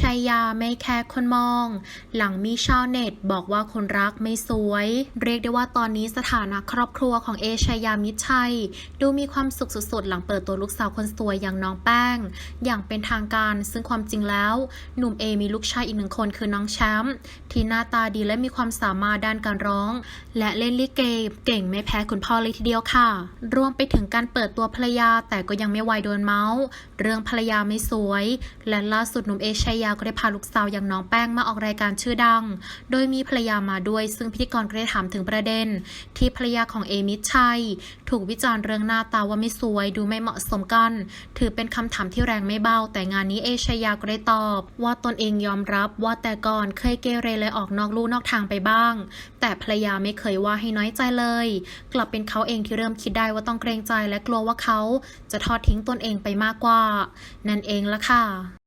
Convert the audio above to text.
ชัยยาไม่แคร์คนมอง หลังมีชาวเน็ตบอกว่าคนรักไม่สวย เรียกได้ว่าตอนนี้สถานะครอบครัวของเอชัยยามิชัย ดูมีความสุขสุดๆ หลังเปิดตัวลูกสาวคนสวยอย่างน้องแป้ง อย่างเป็นทางการซึ่งความจริงแล้ว หนุ่มเอมีลูกชายอีกหนึ่งคนคือน้องแชมป์ที่หน้าตาดีและมีความสามารถด้านการร้อง และเล่นลิเกเก่งไม่แพ้คุณพ่อเลยทีเดียวค่ะ รวมไปถึงการเปิดตัวภรรยาแต่ก็ยังไม่ไวโดนเมาส์เรื่องภรรยาไม่สวย และล่าสุดหนุ่มเอชัยยาก็ได้พาลูกสาวอย่างน้องแป้งมาออกรายการชื่อดัง โดยมีภรรยามาด้วย ซึ่งพิธีกรก็ได้ถามถึงประเด็น ที่ภรรยาของเอมิชัย ถูกวิจารณ์เรื่องหน้าตาว่าไม่สวยดูไม่เหมาะสมกัน ถือเป็นคำถามที่แรงไม่เบา แต่งานนี้เอชยาก็ได้ตอบ ว่าตนเองยอมรับว่าแต่ก่อนเคยเกเรเลยออกนอกลู่นอกทางไปบ้าง แต่ภรรยาไม่เคยว่าให้น้อยใจเลย กลับเป็นเขาเองที่เริ่มคิดได้ว่าต้องเกรงใจและกลัวว่าเขาจะทอดทิ้งตนเองไปมากกว่า นั่นเองละค่ะ